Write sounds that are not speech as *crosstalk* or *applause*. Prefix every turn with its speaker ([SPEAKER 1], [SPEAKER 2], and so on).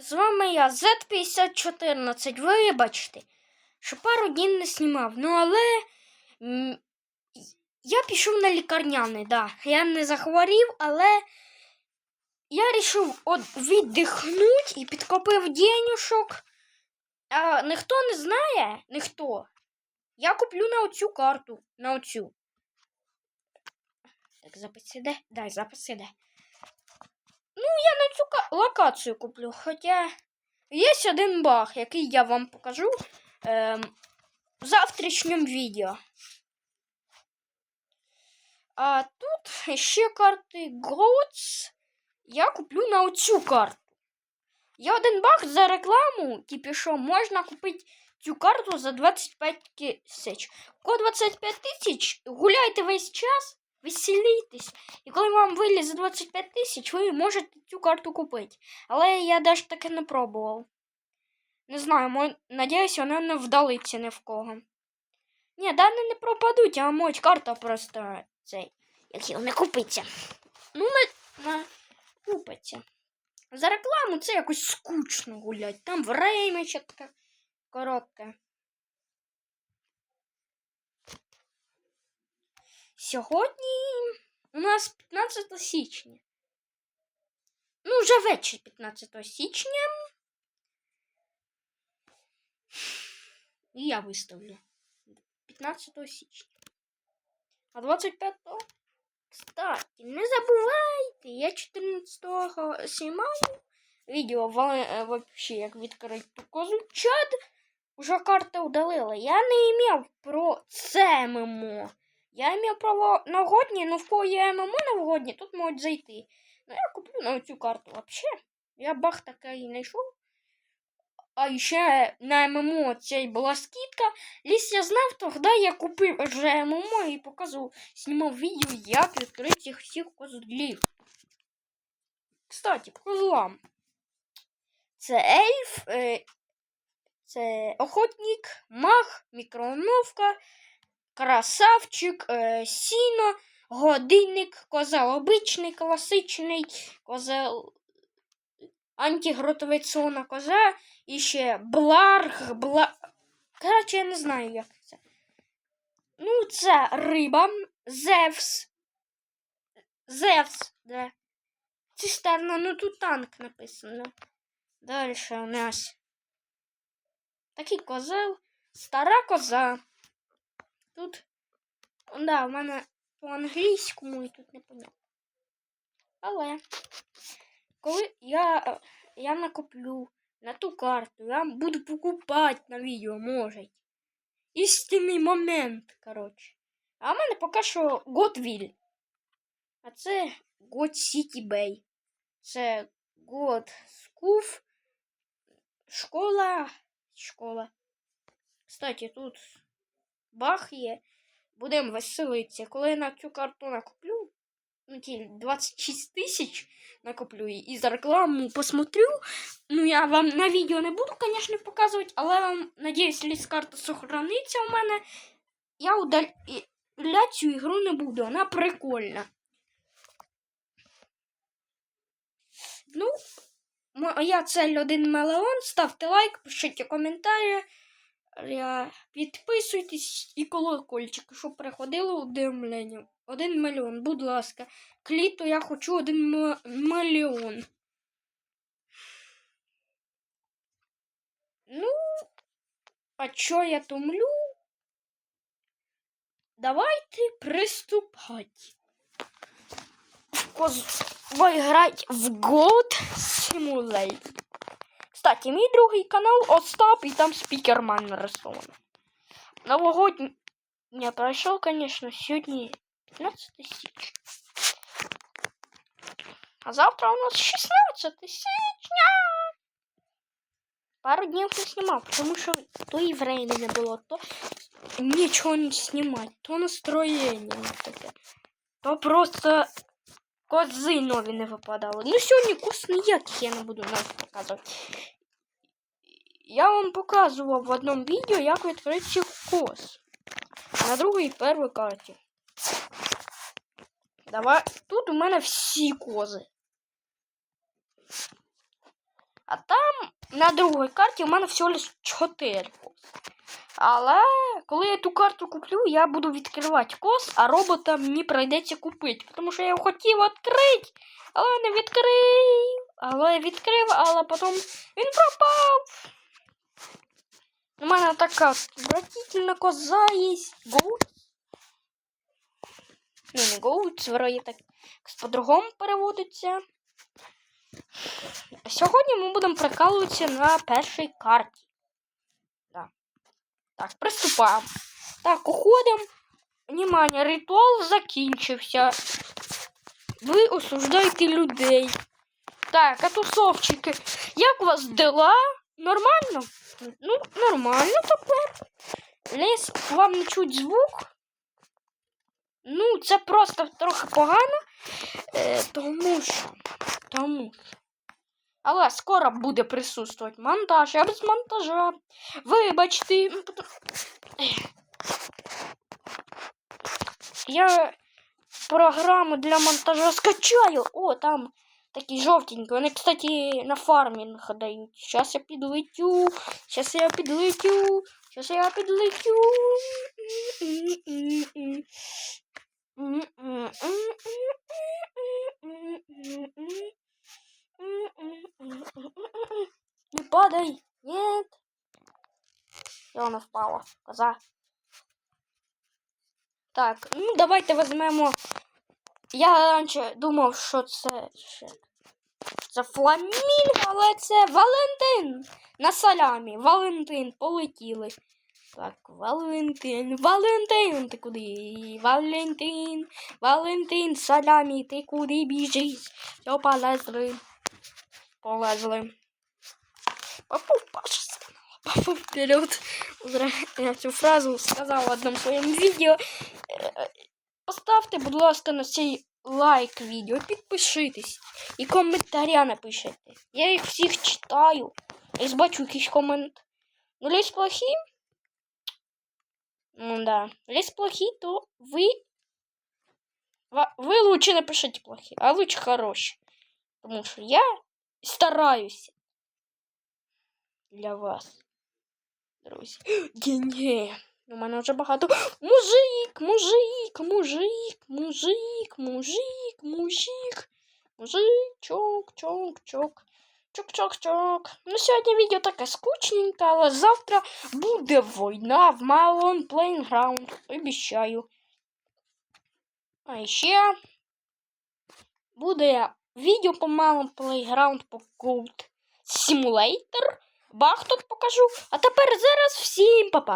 [SPEAKER 1] з вами я, Z5014. Вибачте, що пару днів не знімав. Ну, але я пішов на лікарняний, да. Я не захворів, але я вирішив віддихнути і підкопив денюшок. А ніхто не знає, ніхто. Я куплю на оцю карту. На оцю. Так, запис іде? Дай, запис іде. Ну, я на цю ка- локацію куплю. Хоча є один баг, який я вам покажу ем, в завтрашньому відео. А тут ще карти Goats. Я куплю на оцю карту. Є один баг за рекламу, типу, що можна купити цю карту за 25 тисяч. Ко 25 тисяч гуляйте весь час, веселітесь. І коли вам вилізе 25 тисяч, ви можете цю карту купити. Але я навіть таке не пробував. Не знаю, мо... надіюсь, вона не вдалиться ні в кого. Ні, дані не пропадуть, а мать карта просто цей. Якщо не купиться. Ну, не, не купиться. За рекламу це якось скучно гулять. Там таке коротке. Сьогодні у нас 15 січня. Ну, вже вечір 15 січня. І я виставлю 15 січня. А 25-го. Кстати, не забувайте, я 14-го знімаю відео вообще, як відкрити козу чат. Уже карта удалила. Я не имел про це ММО. Я имел право новогодні, ну в кого є ММО новогодні, тут можуть зайти. Ну я куплю на цю карту вообще. Я бах такий знайшов. А ще на ММО цей була скидка. Ліс я знав, тоді я купив вже ММО і показував, знімав відео, як відкрити цих всіх козлів. Кстати, по козлам. Це ельф, е, це охотник, маг, мікроволновка, красавчик, е, сіно, годинник, козел обичний, класичний, козел антигротовицона коза, і ще бларг, бла... Коротше, я не знаю, як це. Ну, це риба, Зевс. Зевс, да. Цистерна, ну тут танк написано. Далі у нас такий козел, стара коза. Тут, да, в мене по-англійському і тут не понятно. Але коли я, е, я накоплю на ту карту, я буду покупати на відео, може. Істинний момент, коротше. А в мене поки що Готвіль. А це God City Bay. Це God Скуф. Школа. Школа. Кстати, тут бах є. Будемо веселитися. Коли я на цю карту накоплю, ну ті 26 тисяч накоплю і за рекламу посмотрю. Ну, я вам на відео не буду, звісно, показувати, але вам, надіюсь, ліс карта сохраниться у мене. Я удаляти цю ігру не буду, вона прикольна. Ну, моя цель один мільйон. Ставте лайк, пишіть коментарі. Підписуйтесь і колокольчик, щоб приходило уведомлення. Один мільйон, будь ласка. Кліту я хочу один мільйон. Ну, а чо я томлю? Давайте приступать. Коз... Поиграть в God Simulator. Кстати, мій другий канал Остап, і там спікерман нарисований. Новогодній. Не пройшов, конечно, сьогодні 15 січня. А завтра у нас 16 січня. Пару днів не знімав, тому що то і времени не було, то нічого не знімати, то настроєння таке. То просто кози нові не випадали. Ну, сьогодні кос ніяких я не буду навіть показувати. Я вам показував в одному відео, як відкрити коз. На другій і першій карті. Давай. Тут у мене всі кози. А там на другій карті у мене всього лише 4 коси. Але коли я ту карту куплю, я буду відкривати кос, а робота мені прийдеться купити. Тому що я його хотів відкрити, але не відкрив. Але відкрив, але потім він пропав. У мене така отвратительна коза є. Гоут. Ну, не гоут, вроді так по-другому переводиться. Сьогодні ми будемо прикалуватися на першій карті. Так, приступаємо. Так, уходимо. Внимание, ритуал закінчився. Ви осуждаєте людей. Так, а тусовчики, як у вас дела? Нормально? Ну, нормально тепер. Лес, вам не чуть звук. Ну, це просто трохи погано. Е, тому що. Тому що. Але скоро буде присутствувати монтаж, я без монтажа. Вибачте. Я програму для монтажа скачаю. О, там такі жовтенькі. Вони, кстати, на фармінг дають. Сейчас я підлетю. Сейчас я підлетю. Сейчас я підлетю. *laughs* Не падай. Нет. И вона впала. Коза. Так, ну давайте візьмемо. Я раніше думав, що це ще. Це фламінго, але це Валентин. На салямі. Валентин, полетіли. Так, Валентин, Валентин, ти куди? Валентин, Валентин, салямі, ти куди біжиш? Все, полезли. Полезли. Папу, Паша сказала, папу вперед. Я цю фразу сказав в одному своєму відео. Е, Поставте, будь ласка, на цей лайк відео, підпишитесь і коментаря напишіть. Я їх всіх читаю. Я бачу якийсь комент. Ну, лись плохі. Ну да. Лись плохі, то ви. Ви лучше напишіть плохі, а лучше хороші. Тому що я стараюся для вас. Друзі. Ні-ні. У мене вже багато. Мужик, мужик, мужик, мужик, мужик, мужик. Мужичок, чок, чок. Чок-чок-чок. Ну, сьогодні відео таке скучненьке, але завтра буде війна в Malone Playground. Обіщаю. А ще буде відео по малому плейграунд по Goat Simulator. Бах тут покажу. А тепер зараз всім па-па.